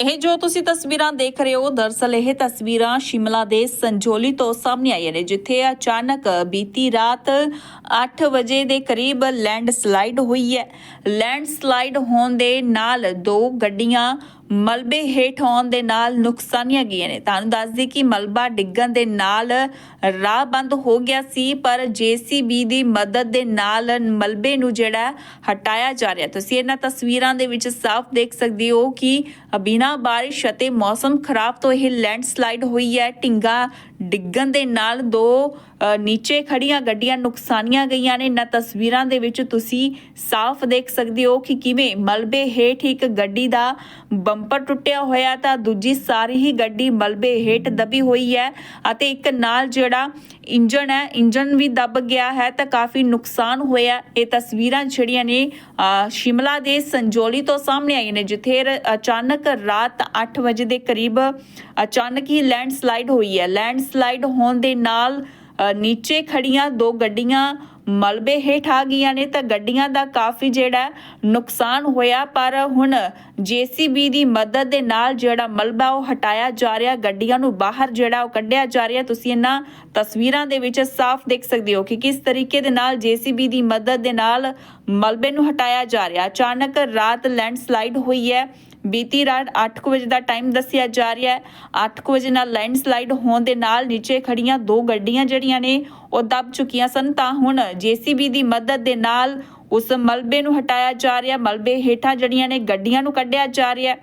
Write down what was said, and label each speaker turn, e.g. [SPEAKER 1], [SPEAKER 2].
[SPEAKER 1] ਇਹ ਜੋ ਤੁਸੀਂ ਤਸਵੀਰਾਂ ਦੇਖ ਰਹੇ ਹੋ, ਦਰਸਲ ਇਹ ਤਸਵੀਰਾਂ ਸ਼ਿਮਲਾ ਦੇ ਸੰਜੋਲੀ ਤੋਂ ਸਾਹਮਣੇ ਆਈਆਂ ਨੇ, ਜਿੱਥੇ ਅਚਾਨਕ ਬੀਤੀ ਰਾਤ 8 ਵਜੇ ਦੇ ਕਰੀਬ ਲੈਂਡ ਸਲਾਈਡ ਹੋਈ ਹੈ। ਲੈਂਡ ਸਲਾਈਡ ਹੋਣ ਦੇ ਨਾਲ ਦੋ ਗੱਡੀਆਂ ਮਲਬੇ ਹੇਠ ਆਉਣ ਦੇ ਨਾਲ ਨੁਕਸਾਨੀਆਂ ਗਈਆਂ ਨੇ। ਤੁਹਾਨੂੰ ਦੱਸ ਦਈਏ ਕਿ ਮਲਬਾ ਡਿੱਗਣ ਦੇ ਨਾਲ ਰਾਹ ਬੰਦ ਹੋ ਗਿਆ ਸੀ, ਪਰ ਜੀਸੀਬੀ ਦੀ ਮਦਦ ਦੇ ਨਾਲ ਮਲਬੇ ਨੂੰ ਜਿਹੜਾ ਹਟਾਇਆ ਜਾ ਰਿਹਾ। ਤੁਸੀਂ ਇਹਨਾਂ ਤਸਵੀਰਾਂ ਦੇ ਵਿੱਚ ਸਾਫ਼ ਦੇਖ ਸਕਦੇ ਹੋ ਕਿ ਬਿਨਾਂ ਬਾਰਿਸ਼ ਅਤੇ ਮੌਸਮ ਖਰਾਬ ਤੋਂ ਇਹ ਲੈਂਡਸਲਾਈਡ ਹੋਈ ਹੈ। ਢਿੰਗਾ ਡਿੱਗਣ ਦੇ ਨਾਲ ਦੋ ਨੀਚੇ ਖੜੀਆਂ ਗੱਡੀਆਂ ਨੁਕਸਾਨੀਆਂ ਗਈਆਂ ਨੇ। ਇਹਨਾਂ ਤਸਵੀਰਾਂ ਦੇ ਵਿੱਚ ਤੁਸੀਂ ਸਾਫ਼ ਦੇਖ ਸਕਦੇ ਹੋ ਕਿ ਕਿਵੇਂ ਮਲਬੇ ਹੇਠ ਇੱਕ ਗੱਡੀ ਦਾ ਬੰਪਰ ਟੁੱਟਿਆ ਹੋਇਆ ਤਾਂ ਦੂਜੀ ਸਾਰੀ ਹੀ ਗੱਡੀ ਮਲਬੇ ਹੇਠ ਦਬੀ ਹੋਈ ਹੈ ਅਤੇ ਇੱਕ ਨਾਲ ਜਿਹੜਾ ਇੰਜਨ ਹੈ ਇੰਜਨ ਵੀ ਦਬ ਗਿਆ ਹੈ ਤਾਂ ਕਾਫੀ ਨੁਕਸਾਨ ਹੋਇਆ। ਇਹ ਤਸਵੀਰਾਂ ਜਿਹੜੀਆਂ ਨੇ ਸ਼ਿਮਲਾ ਦੇ ਸੰਜੋਲੀ ਤੋਂ ਸਾਹਮਣੇ ਆਈਆਂ ਨੇ, ਜਿੱਥੇ ਅਚਾਨਕ ਰਾਤ 8 ਵਜੇ ਦੇ ਕਰੀਬ ਅਚਾਨਕ ਹੀ ਲੈਂਡਸਲਾਈਡ ਹੋਈ ਹੈ। ਲੈਂਡਸਲਾਈਡ ਹੋਣ ਦੇ ਨਾਲ ਨੀਚੇ ਖੜੀਆਂ ਦੋ ਗੱਡੀਆਂ ਮਲਬੇ ਹੇਠ ਆ ਗਈਆਂ ਨੇ ਤਾਂ ਗੱਡੀਆਂ ਦਾ ਕਾਫੀ ਜਿਹੜਾ ਨੁਕਸਾਨ ਹੋਇਆ, ਪਰ ਹੁਣ ਜੀਸੀਬੀ ਦੀ ਮਦਦ ਦੇ ਨਾਲ ਜਿਹੜਾ ਮਲਬਾ ਉਹ ਹਟਾਇਆ ਜਾ ਰਿਹਾ, ਗੱਡੀਆਂ ਨੂੰ ਬਾਹਰ ਜਿਹੜਾ ਉਹ ਕੱਢਿਆ ਜਾ ਰਿਹਾ, ਤੁਸੀਂ ਇਹਨਾਂ ਤਸਵੀਰਾਂ ਦੇ ਵਿੱਚ ਸਾਫ਼ ਦੇਖ ਸਕਦੇ ਹੋ ਕਿ ਕਿਸ ਤਰੀਕੇ ਦੇ ਨਾਲ ਜੀਸੀਬੀ ਦੀ ਮਦਦ ਦੇ ਨਾਲ ਮਲਬੇ ਨੂੰ ਹਟਾਇਆ ਜਾ ਰਿਹਾ। ਅਚਾਨਕ ਰਾਤ ਲੈਂਡਸਲਾਈਡ ਹੋਈ ਹੈ। ਬੀਤੀ ਰਾਤ 8 ਵਜੇ ਦਾ ਟਾਈਮ ਦੱਸਿਆ ਜਾ ਰਿਹਾ ਹੈ। 8 ਵਜੇ ਨਾਲ ਲੈਂਡਸਲਾਈਡ ਹੋਣ ਦੇ ਨਾਲ ਨੀਚੇ ਖੜੀਆਂ ਦੋ ਗੱਡੀਆਂ ਜਿਹੜੀਆਂ ਨੇ, ਉਹ ਦਬ ਚੁੱਕੀਆਂ ਸਨ। ਤਾਂ ਹੁਣ ਜੀਸੀਬੀ ਦੀ ਮਦਦ ਦੇ ਨਾਲ ਉਸ ਮਲਬੇ ਨੂੰ ਹਟਾਇਆ ਜਾ ਰਿਹਾ। ਮਲਬੇ ਹੇਠਾਂ ਜਿਹੜੀਆਂ ਨੇ, ਗੱਡੀਆਂ ਨੂੰ ਕੱਢਿਆ ਜਾ ਰਿਹਾ।